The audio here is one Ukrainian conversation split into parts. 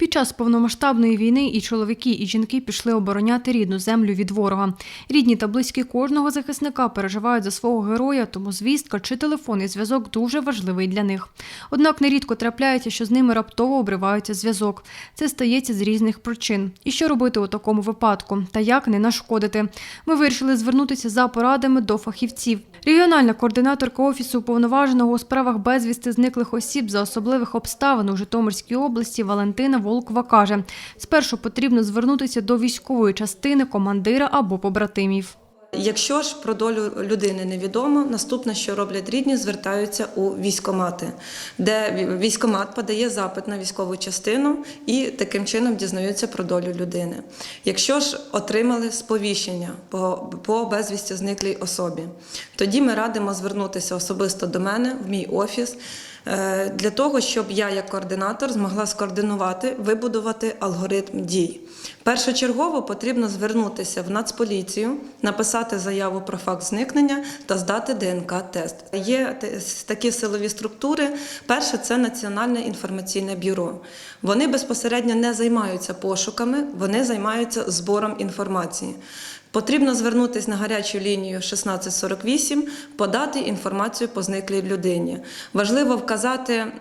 Під час повномасштабної війни і чоловіки, і жінки пішли обороняти рідну землю від ворога. Рідні та близькі кожного захисника переживають за свого героя, тому звістка чи телефонний зв'язок дуже важливий для них. Однак нерідко трапляється, що з ними раптово обривається зв'язок. Це стається з різних причин. І що робити у такому випадку? Та як не нашкодити? Ми вирішили звернутися за порадами до фахівців. Регіональна координаторка офісу уповноваженого у справах безвісти зниклих осіб за особливих обставин у Житомирській області Валентина Волкова каже: спершу потрібно звернутися до військової частини, командира або побратимів. Якщо ж про долю людини невідомо, наступне, що роблять рідні, звертаються у військомати, де військомат подає запит на військову частину і таким чином дізнаються про долю людини. Якщо ж отримали сповіщення по, по безвісті зниклій особі, тоді ми радимо звернутися особисто до мене в мій офіс. Е, Для того, щоб я, як координатор, змогла скоординувати, вибудувати алгоритм дій. Першочергово потрібно звернутися в Нацполіцію, написати заяву про факт зникнення та здати ДНК-тест. Є такі силові структури. Перше це Національне інформаційне бюро. Вони безпосередньо не займаються пошуками, вони займаються збором інформації. Потрібно звернутися на гарячу лінію 1648, подати інформацію по зниклій людині. Важливо вказати е,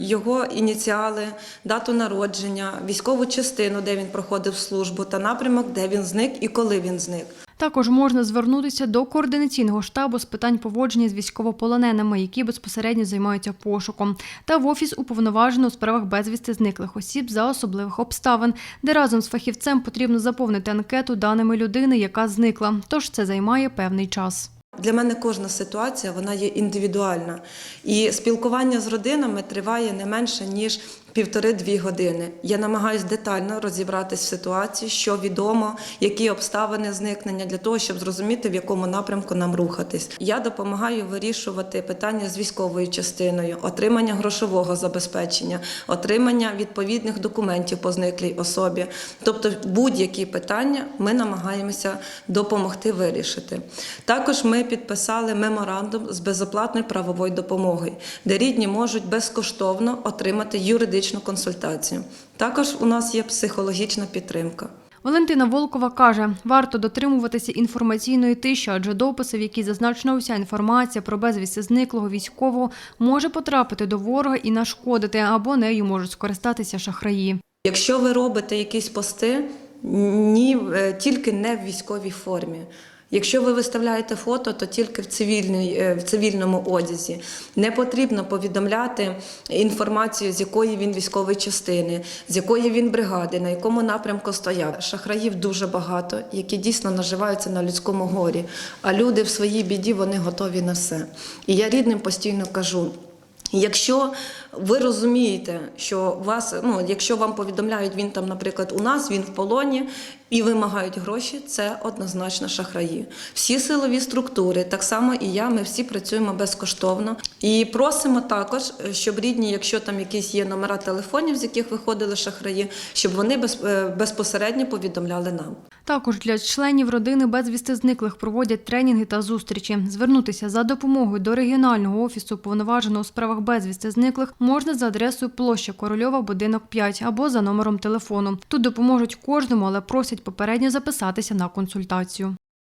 його ініціали, дату народження, військову частину, де він проходив службу, та напрямок, де він зник і коли він зник. Також можна звернутися до координаційного штабу з питань поводження з військовополоненими, які безпосередньо займаються пошуком, та в офіс уповноваженого у справах безвісти зниклих осіб за особливих обставин, де разом з фахівцем потрібно заповнити анкету даними людини, яка зникла. Тож це займає певний час. Для мене кожна ситуація вона є індивідуальна, і спілкування з родинами триває не менше ніж півтори-дві години. Я намагаюся детально розібратись в ситуації, що відомо, які обставини зникнення, для того, щоб зрозуміти, в якому напрямку нам рухатись. Я допомагаю вирішувати питання з військовою частиною, отримання грошового забезпечення, отримання відповідних документів по зниклій особі. Тобто будь-які питання ми намагаємося допомогти вирішити. Також ми підписали меморандум з безоплатною правовою допомогою, де рідні можуть безкоштовно отримати юридичну консультацію. Також у нас є психологічна підтримка. Валентина Волкова каже, варто дотримуватися інформаційної тиші, адже дописи, в які зазначена уся інформація про безвісти зниклого військового, може потрапити до ворога і нашкодити, або нею можуть скористатися шахраї. Якщо ви робите якісь пости, ні, е, тільки не в військовій формі. Якщо ви виставляєте фото, то тільки в, цивільній, е, в цивільному одязі. Не потрібно повідомляти інформацію, з якої він військової частини, з якої він бригади, на якому напрямку стояв. Шахраїв дуже багато, які дійсно наживаються на людському горі. А люди в своїй біді вони готові на все. І я рідним постійно кажу. Якщо ви розумієте, що вас, ну якщо вам повідомляють, він там, наприклад, у нас, він в полоні і вимагають гроші, це однозначно шахраї. Всі силові структури, так само і я, ми всі працюємо безкоштовно і просимо також, щоб рідні, якщо там якісь є номера телефонів, з яких виходили шахраї, щоб вони е, безпосередньо повідомляли нам. Також для членів родини безвісти зниклих проводять тренінги та зустрічі. Звернутися за допомогою до регіонального офісу повноваженого у справах безвісти зниклих можна за адресою площа Корольова, будинок 5 або за номером телефону. Тут допоможуть кожному, але просять попередньо записатися на консультацію.